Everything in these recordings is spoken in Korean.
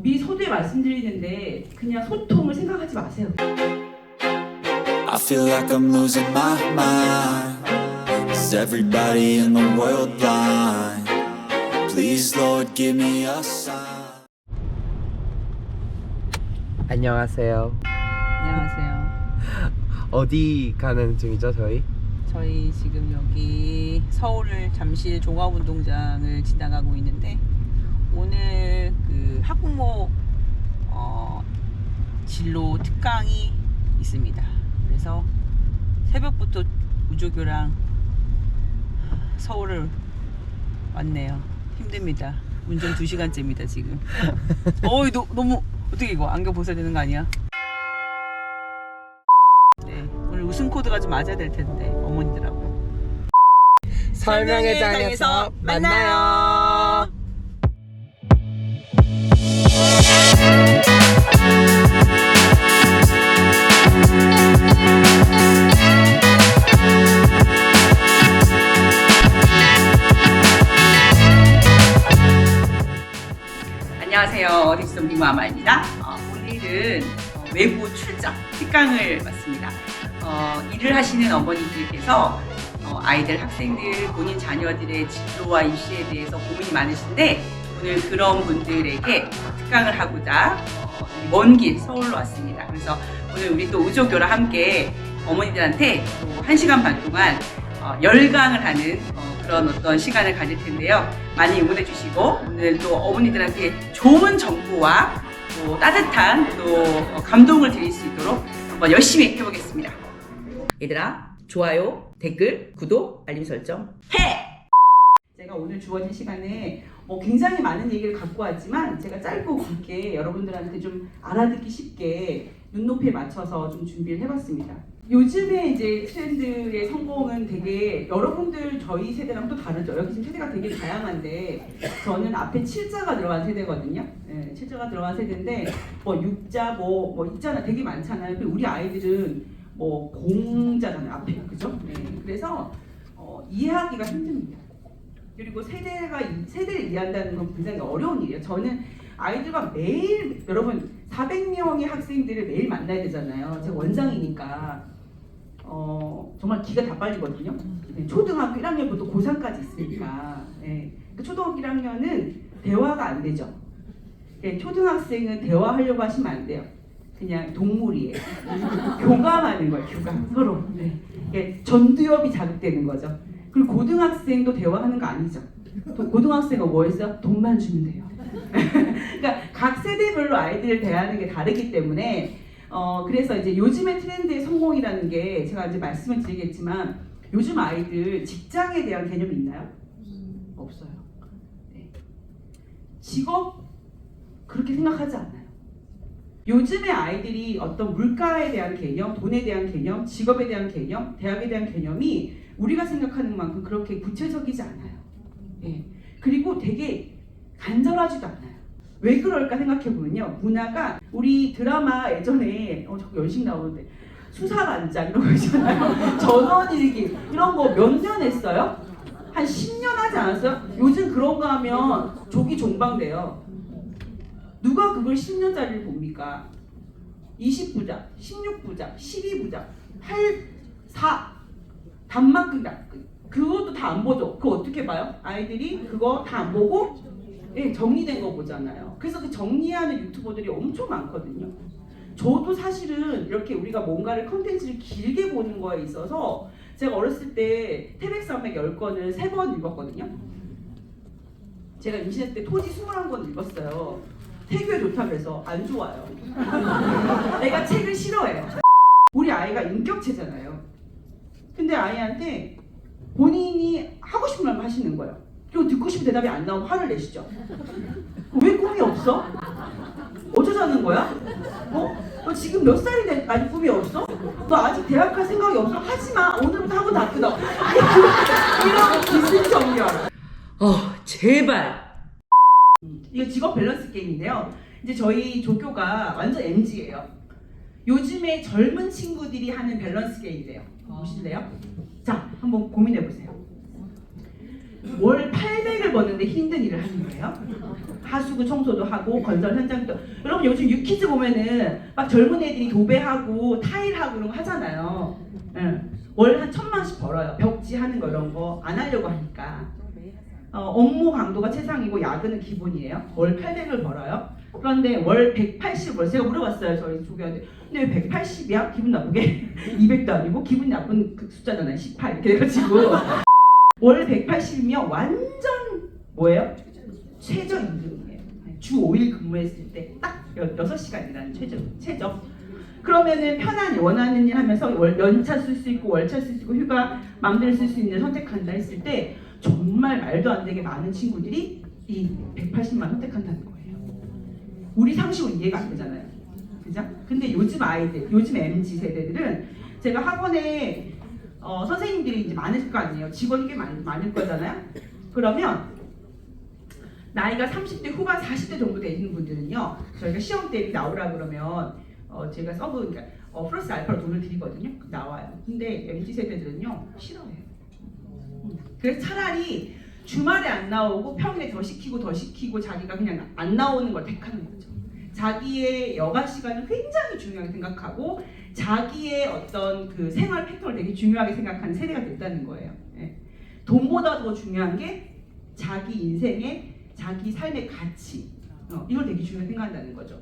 어, 서두에 말씀드리는데 그냥 소통을 생각하지 마세요. I feel like I'm losing my mind. Is everybody in the world blind? Please, Lord, give me a sign. 안녕하세요. 안녕하세요. 어디 가는 중이죠, 저희? 저희 지금 여기 서울 잠실 종합운동장을 지나가고 있는데 그 학부모 어, 진로 특강이 있습니다. 그래서 새벽부터 우조교랑 서울을 왔네요. 힘듭니다. 운전 2시간째입니다, 지금. 어이, 너, 너무 어떻게 이거 안경 벗어야 되는 거 아니야? 네, 오늘 우승 코드가 좀 맞아야 될 텐데 어머니들하고. 설명회장에서 만나요. 마마입니다. 어, 오늘은 어, 외부 출장 특강을 왔습니다. 어, 일을 하시는 어머니들께서 어, 아이들, 학생들, 본인 자녀들의 진로와 입시에 대해서 고민이 많으신데 오늘 그런 분들에게 특강을 하고자 어, 먼길 서울로 왔습니다. 그래서 오늘 우리 또 우조교랑 함께 어머니들한테 또 1시간 반 동안 어, 열강을 하는 어, 그런 어떤 시간을 가질 텐데요. 많이 응원해 주시고 오늘 또 어머니들한테 좋은 정보와 또 따뜻한 또 어, 감동을 드릴 수 있도록 한번 열심히 해보겠습니다. 얘들아 좋아요, 댓글, 구독, 알림 설정 해! 제가 오늘 주어진 시간에 뭐 굉장히 많은 얘기를 갖고 왔지만 제가 짧고 굵게 여러분들한테 좀 알아듣기 쉽게 눈높이에 맞춰서 좀 준비를 해봤습니다. 요즘에 이제 트렌드의 성공은 되게 여러분들 저희 세대랑 또 다르죠. 여기 지금 세대가 되게 다양한데 저는 앞에 7자가 들어간 세대거든요. 네, 7자가 들어간 세대인데 뭐 6자 뭐, 뭐 있잖아. 되게 많잖아요. 근데 우리 아이들은 뭐 공자잖아요. 앞에 그죠? 네, 그래서 어, 이해하기가 힘듭니다. 그리고 세대가 이- 세대를 이해한다는 건 굉장히 어려운 일이에요. 저는 아이들과 매일 여러분 400명의 학생들을 매일 만나야 되잖아요. 제가 원장이니까 어, 정말 기가 다 빨리거든요. 네, 초등학교 1학년부터 고3까지 있으니까 네. 그 초등학교 1학년은 대화가 안 되죠. 네, 초등학생은 대화하려고 하시면 안 돼요. 그냥 동물이에요. 교감하는 거예요. 교감 서로. 네. 이게 전두엽이 자극되는 거죠. 그리고 고등학생도 대화하는 거 아니죠. 또 고등학생은 뭐 했어요? 돈만 주면 돼요. 그러니까 각 세대별로 아이들을 대하는 게 다르기 때문에 어 그래서 이제 요즘의 트렌드의 성공이라는 게 제가 이제 말씀을 드리겠지만 요즘 아이들 직장에 대한 개념이 있나요? 없어요. 네. 직업 그렇게 생각하지 않아요. 요즘의 아이들이 어떤 물가에 대한 개념, 돈에 대한 개념, 직업에 대한 개념, 대학에 대한 개념이 우리가 생각하는 만큼 그렇게 구체적이지 않아요. 예. 그리고 되게 간절하지도 않아요. 왜 그럴까 생각해 보면요. 문화가 우리 드라마 예전에 어 자꾸 연식 나오는데 수사반장 이런 거 있잖아요. 전원일기 이런 거 몇 년 했어요? 한 10년 하지 않았어요? 요즘 그런 거 하면 조기 종방돼요. 누가 그걸 10년짜리를 봅니까? 20부작, 16부작, 12부작, 8, 4 단막 끈다. 그것도 다 안 보죠. 그거 어떻게 봐요? 아이들이 그거 다 안 보고 예, 정리된 거 보잖아요. 그래서 그 정리하는 유튜버들이 엄청 많거든요. 저도 사실은 이렇게 우리가 뭔가를 컨텐츠를 길게 보는 거에 있어서 제가 어렸을 때 태백산맥 10권을 3번 읽었거든요. 제가 임신했을 때 토지 21권 읽었어요. 태교에 좋다 그래서 안 좋아요. 내가 책을 싫어해요. 우리 아이가 인격체잖아요. 근데 아이한테 본인이 하고 싶은 말만 하시는 거예요. 그리고 듣고 싶은 대답이 안 나오면 화를 내시죠. 왜 꿈이 없어? 어쩌자는 거야? 어? 너 지금 몇 살인데 아직 꿈이 없어? 너 아직 대학 갈 생각이 없어? 하지 마. 오늘부터 하고 다 끊어. 이런 기승전결. 어 제발 이거 직업 밸런스 게임인데요. 이제 저희 조교가 완전 MG예요. 요즘에 젊은 친구들이 하는 밸런스 게임이래요. 보실래요? 자, 한번 고민해 보세요. 월 800을 버는데 힘든 일을 하는 거예요. 하수구 청소도 하고 건설 현장도 여러분 요즘 유키즈 보면은 막 젊은 애들이 도배하고 타일하고 이런 거 하잖아요. 응. 월한 천만 원씩 벌어요. 벽지 하는 거 이런 거 안 하려고 하니까. 어, 업무 강도가 최상이고 야근은 기본이에요. 월 800을 벌어요. 그런데 월 180 벌. 제가 물어봤어요. 저희 조교한테. 근데 왜 180이야? 기분 나쁘게? 200도 아니고 기분 나쁜 그 숫자잖아요. 18 이렇게 돼가지고 월 180이면 완전 뭐예요? 최저 임금이에요. 주 5일 근무했을 때 딱 6시간이라는 최저 최저. 그러면은 편한 원하는 일 하면서 월, 연차 쓸 수 있고 월차 쓸 수 있고 휴가 마음대로 쓸 수 있는 일 선택한다 했을 때 정말 말도 안 되게 많은 친구들이 이 180만 선택한다는 거예요. 우리 상식은 이해가 안 되잖아요. 그죠? 근데 요즘 아이들, 요즘 MZ 세대들은 제가 학원에 어, 선생님들이 이제 많을 거 아니에요. 직원이 꽤 많, 많을 거잖아요. 그러면 나이가 30대 후반 40대 정도 되시는 분들은요. 저희가 시험 대비 나오라 그러면 어, 제가 서브 그러니까 어, 플러스 알파로 돈을 드리거든요. 나와요. 근데 MZ 세대들은요 싫어해요. 음. 그래서 차라리 주말에 안 나오고 평일에 더 시키고 더 시키고 자기가 그냥 안 나오는 걸 택하는 거죠. 자기의 여가 시간을 굉장히 중요하게 생각하고 자기의 어떤 그 생활 패턴을 되게 중요하게 생각하는 세대가 됐다는 거예요. 예. 돈보다 더 중요한 게 자기 인생의 자기 삶의 가치 어, 이걸 되게 중요하게 생각한다는 거죠.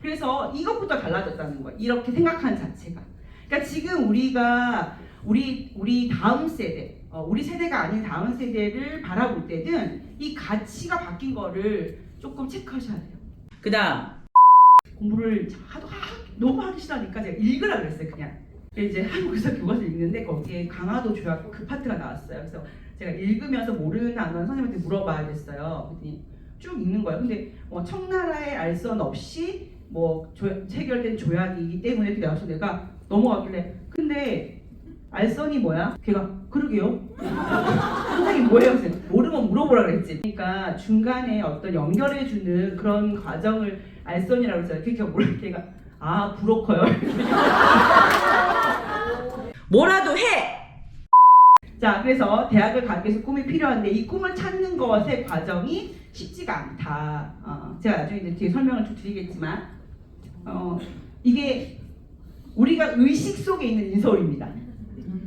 그래서 이것부터 달라졌다는 거예요. 이렇게 생각하는 자체가. 그러니까 지금 우리가 우리 우리 다음 세대, 어, 우리 세대가 아닌 다음 세대를 바라볼 때는 이 가치가 바뀐 거를 조금 체크하셔야 돼요. 그다음 공부를 하도 하, 너무 하기 싫어하니까 제가 읽으라 그랬어요. 그냥 이제 한국에서 교과서 읽는데 거기에 강화도 조약 그 파트가 나왔어요. 그래서 제가 읽으면서 모르는 단어는 선생님한테 물어봐야겠어요. 그랬더니 쭉 읽는 거예요. 근데 어, 청나라의 알선 없이 뭐 조, 체결된 조약이기 때문에 그래서 내가 넘어가길래 근데 알선이 뭐야? 걔가 그러게요. 선생님 뭐예요? 모르면 물어보라 그랬지. 그러니까 중간에 어떤 연결해주는 그런 과정을 알선이라고 했어요. 그러니까 몰라 걔가 아 브로커요. 뭐라도 해. 자, 그래서 대학을 가기 위해서 꿈이 필요한데 이 꿈을 찾는 것의 과정이 쉽지가 않다. 어, 제가 나중에 이제 뒤에 설명을 좀 드리겠지만, 어, 이게 우리가 의식 속에 있는 인서울입니다.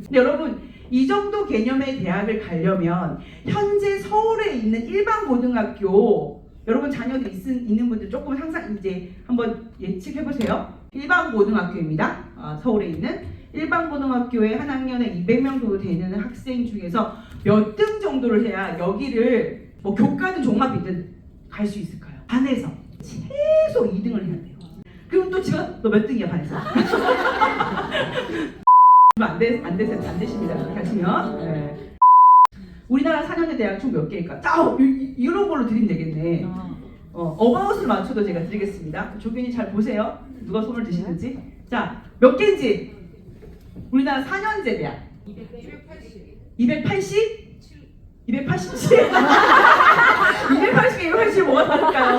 근데 여러분, 이 정도 개념의 대학을 가려면 현재 서울에 있는 일반 고등학교 여러분 자녀들 있, 있는 분들 조금 항상 이제 한번 예측해 보세요. 일반 고등학교입니다. 어, 서울에 있는 일반 고등학교에 한 학년에 200명 정도 되는 학생 중에서 몇 등 정도를 해야 여기를 뭐 교과든 종합이든 갈 수 있을까요? 반에서 최소 2등을 해야 돼요. 그럼 또 지금 너 몇 등이야 반에서? 안, 되, 안, 되세, 안 되십니다. 그렇게 하시면. 네. 우리나라 4년제 대학 총 몇 개일까? 아, 이- 이- 이런 걸로 드리면 되겠네. 어, 어바웃을 맞춰도 제가 드리겠습니다. 조균이 잘 보세요. 누가 손을 드시는지. 자, 몇 개인지. 우리나라 4년제 대학. 280? 287? 280에 280 뭐가 다를까요?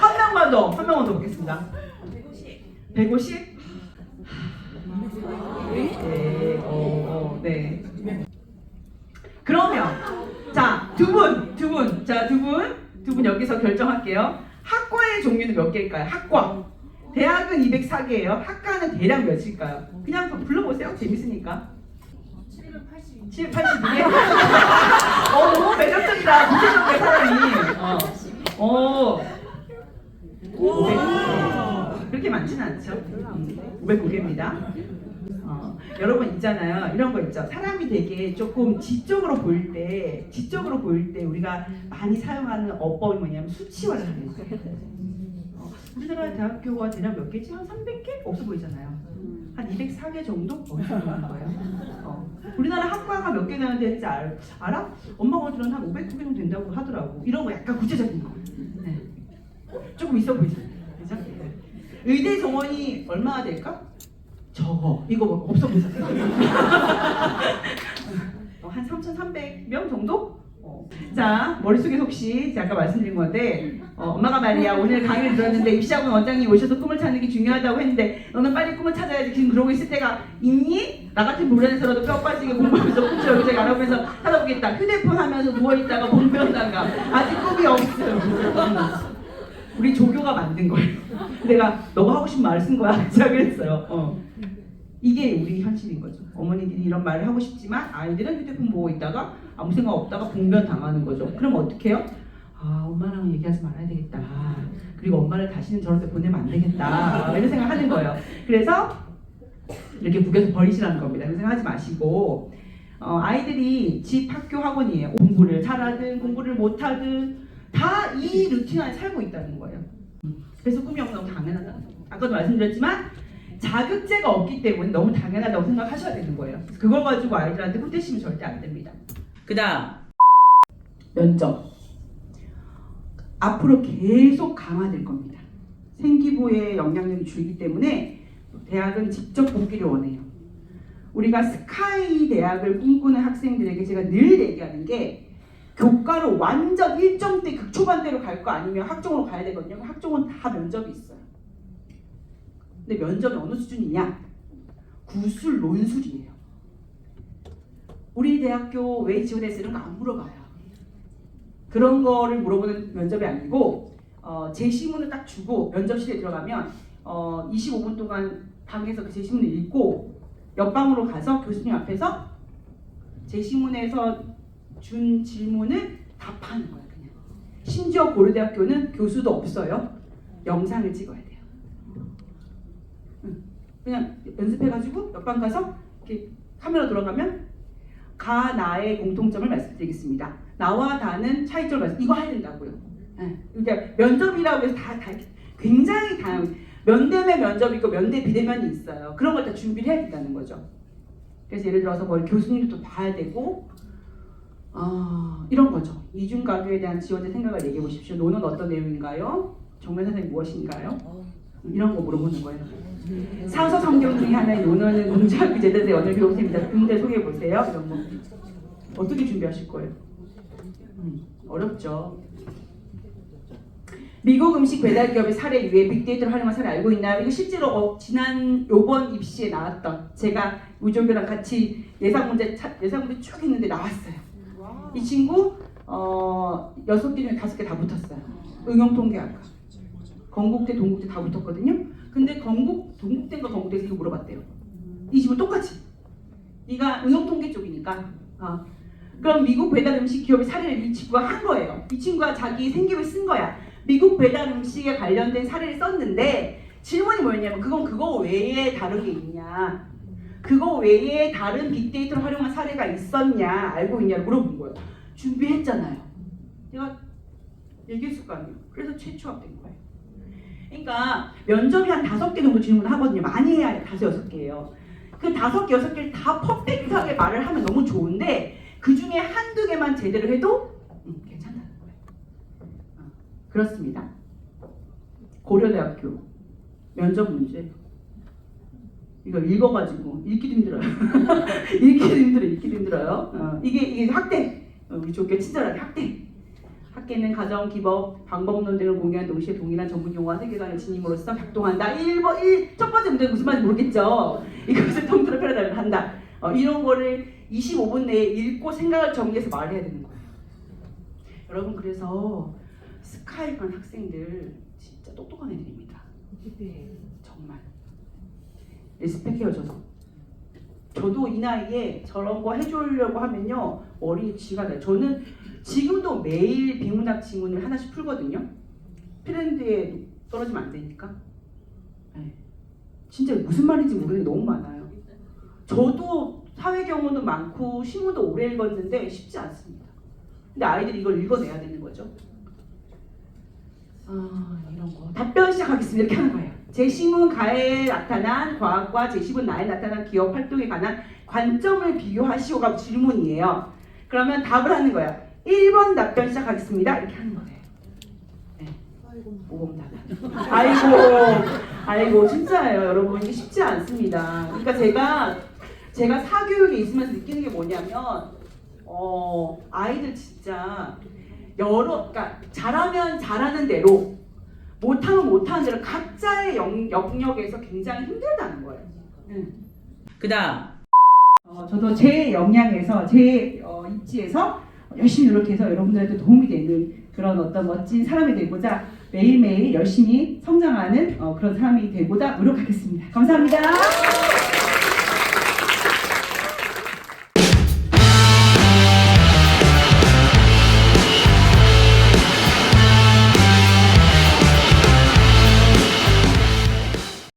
한 명만 더, 한 명만 더 보겠습니다. 150? 150? 네, 어, 어, 네. 그러면 자, 두 분, 두 분, 자, 두 분, 두 분 여기서 결정할게요. 학과의 종류는 몇 개일까요? 학과. 대학은 204개예요. 학과는 대략 몇일까요? 그냥 불러보세요. 재밌으니까. 782개? 어, 너무 매력적이다. 구체적이야, 사람이. 어. 어. 500. 그렇게 많지는 않죠. 음, 509개입니다. 어, 여러분 있잖아요. 이런 거 있죠. 사람이 되게 조금 지적으로 보일 때, 지적으로 보일 때 우리가 많이 사용하는 어법이 뭐냐면 수치화를 하는 거예요. 어, 우리나라 대학교가 대략 몇 개지? 한 300개? 없어 보이잖아요. 한 204개 정도? 없어 보이는 거예요. 어. 우리나라 학과가 몇 개 나는 되는지 알, 알아? 엄마가 들은 한 509개 정도 된다고 하더라고. 이런 거 약간 구체적인 거. 네. 조금 있어 보이잖아요. 그죠? 네. 의대 정원이 얼마나 될까? 저거 이거 뭐 없어 보이잖아요. 어, 한 3,300명 정도? 어, 자 머릿속에 혹시 제가 아까 말씀드린 건데 어, 엄마가 말이야 오늘 강의를 들었는데 입시학원 원장님 오셔서 꿈을 찾는 게 중요하다고 했는데 너는 빨리 꿈을 찾아야지 지금 그러고 있을 때가 있니? 나 같은 불안해서라도 뼈 빠지게 공부하면서 꿈을 여기저기 알아보면서 찾아보겠다 휴대폰 하면서 누워있다가 공부한다가 아직 꿈이 없어요 우리 조교가 만든 거예요 내가 너가 하고 싶은 말을 쓴 거야 제가 그랬어요 어. 이게 우리 현실인 거죠. 어머니들이 이런 말을 하고 싶지만 아이들은 휴대폰 보고 있다가 아무 생각 없다가 봉변 당하는 거죠. 그럼 어떻게 해요? 아 엄마랑 얘기하지 말아야 되겠다. 그리고 엄마를 다시는 데 보내면 안 되겠다. 이런 생각 하는 거예요. 그래서 이렇게 구겨서 버리시라는 겁니다. 이런 생각하지 마시고 어, 아이들이 집 학교 학원이에요. 공부를 잘하든 공부를 못하든 다 이 루틴 안에 살고 있다는 거예요. 그래서 꿈이 없는 너무 당연하다는 거예요. 아까도 말씀드렸지만 자극제가 없기 때문에 너무 당연하다고 생각하셔야 되는 거예요. 그걸 가지고 아이들한테 혼내시면 절대 안 됩니다. 그 다음 면접. 앞으로 계속 강화될 겁니다. 생기부의 영향력이 줄기 때문에 대학은 직접 복귀를 원해요. 우리가 스카이 대학을 꿈꾸는 학생들에게 제가 늘 얘기하는 게 교과로 완전 1점대 극초반대로 갈 거 아니면 학종으로 가야 되거든요. 학종은 다 면접이 있어요. 근데 면접이 어느 수준이냐? 구술 논술이에요. 우리 대학교 왜 지원했으는 거안 물어봐요. 그런 거를 물어보는 면접이 아니고 어, 제시문을 딱 주고 면접실에 들어가면 어, 25분 동안 방에서 그 제시문을 읽고 옆방으로 가서 교수님 앞에서 제시문에서 준 질문을 답하는 거예요. 그냥. 심지어 고려대학교는 교수도 없어요. 영상을 찍어야 돼요. 응. 그냥 연습해가지고 옆방 가서 이렇게 카메라 돌아가면 가 나의 공통점을 말씀드리겠습니다. 나와 다는 차이점을 말씀. 이거 해야 된다고요. 예. 그러니까 면접이라고 해서 다, 다 굉장히 다양. 면대면 면접이 있고 면대 비대면이 있어요. 그런 걸 다 준비를 해야 된다는 거죠. 그래서 예를 들어서 뭐 교수님도 봐야 되고 아 이런 거죠. 이중 가교에 대한 지원자 생각을 얘기해 보십시오. 노는 어떤 내용인가요? 정면 선생님 무엇인가요? 이런 거 물어보는 거예요. 사서 성경 중에 하나의 논어는 공자학교 제대대 언어 교육입니다. 문제 소개해 보세요. 이런 거 어떻게 준비하실 거예요? 음, 어렵죠. 미국 음식 배달 기업의 사례 이외에 빅데이터를 활용한 사례 알고 있나요? 이거 실제로 어, 지난 요번 입시에 나왔던 제가 우종교랑 같이 예상 문제 차- 예상 문제 쭉 했는데 나왔어요. 이 친구 어 여섯 개 중에 다섯 개 다 붙었어요. 응용통계학과. 건국대, 동국대 다 붙었거든요. 근데 건국, 동국대인가 건국대에서 이거 물어봤대요. 이 집은 똑같이. 네가 응용통계 쪽이니까. 어. 그럼 미국 배달 음식 기업의 사례를 이 친구가 한 거예요. 이 친구가 자기 생기부에 쓴 거야. 미국 배달 음식에 관련된 사례를 썼는데 질문이 뭐였냐면 그건 그거 외에 다른 게 있냐. 그거 외에 다른 빅데이터를 활용한 사례가 있었냐 알고 있냐를 물어본 거예요. 준비했잖아요. 내가 얘기했을 거 아니에요. 그래서 최초 합된 거예요. 그러니까 면접이 한 다섯 개 정도 질문을 하거든요. 많이 해야 다섯 여섯 개예요. 그 다섯 개 여섯 개를 다 퍼펙트하게 말을 하면 너무 좋은데 그 중에 한두 개만 제대로 해도 음, 괜찮다는 거예요. 어, 그렇습니다. 고려대학교 면접 문제 이거 읽어가지고 읽기도 힘들어요. 읽기도 힘들어, 읽기도 힘들어요. 어, 이게 이게 학대 어, 우리 좋게 친절하게 학대. 학계는 가정, 기법, 방법론 등을 공유한 동시에 동일한 전문 용어와 세계관을 지님으로써 작동한다. 1번, 1, 첫 번째 문제 무슨 말인지 모르겠죠. 이것을 통틀어 패러다임을 한다. 어, 이런 거를 25분 내에 읽고 생각을 정리해서 말해야 되는 거예요. 여러분 그래서 스카이 간 학생들 진짜 똑똑한 애들입니다. 정말 리스펙해요 저도. 저도 이 나이에 저런 거 해주려고 하면요 머리 쥐가 나요. 저는 지금도 매일 비문학 지문을 하나씩 풀거든요. 트렌드에 떨어지면 안 되니까. 네. 진짜 무슨 말인지 모르는 게 너무 많아요. 저도 사회 경험도 많고 신문도 오래 읽었는데 쉽지 않습니다. 근데 아이들이 이걸 읽어내야 되는 거죠. 아 이런 거 답변 시작하겠습니다. 이렇게 하는 거예요. 제시문 가에 나타난 과학과 제시문 나에 나타난 기업 활동에 관한 관점을 비교하시오가 질문이에요. 그러면 답을 하는 거야. 1번 답변 시작하겠습니다. 이렇게 하는 거예요. 네. 모범답안. 아이고, 아이고, 진짜예요, 여러분. 이게 쉽지 않습니다. 그러니까 제가 제가 사교육에 있으면서 느끼는 게 뭐냐면, 어, 어, 아이들 진짜 여러, 그러니까 잘하면 잘하는 대로 못하면 못하는 대로 각자의 영, 영역에서 굉장히 힘들다는 거예요. 그다음 어, 저도 제 역량에서 제 어, 입지에서 열심히 노력해서 여러분들한테 도움이 되는 그런 어떤 멋진 사람이 되고자 매일매일 열심히 성장하는 어, 그런 사람이 되고자 노력하겠습니다. 감사합니다.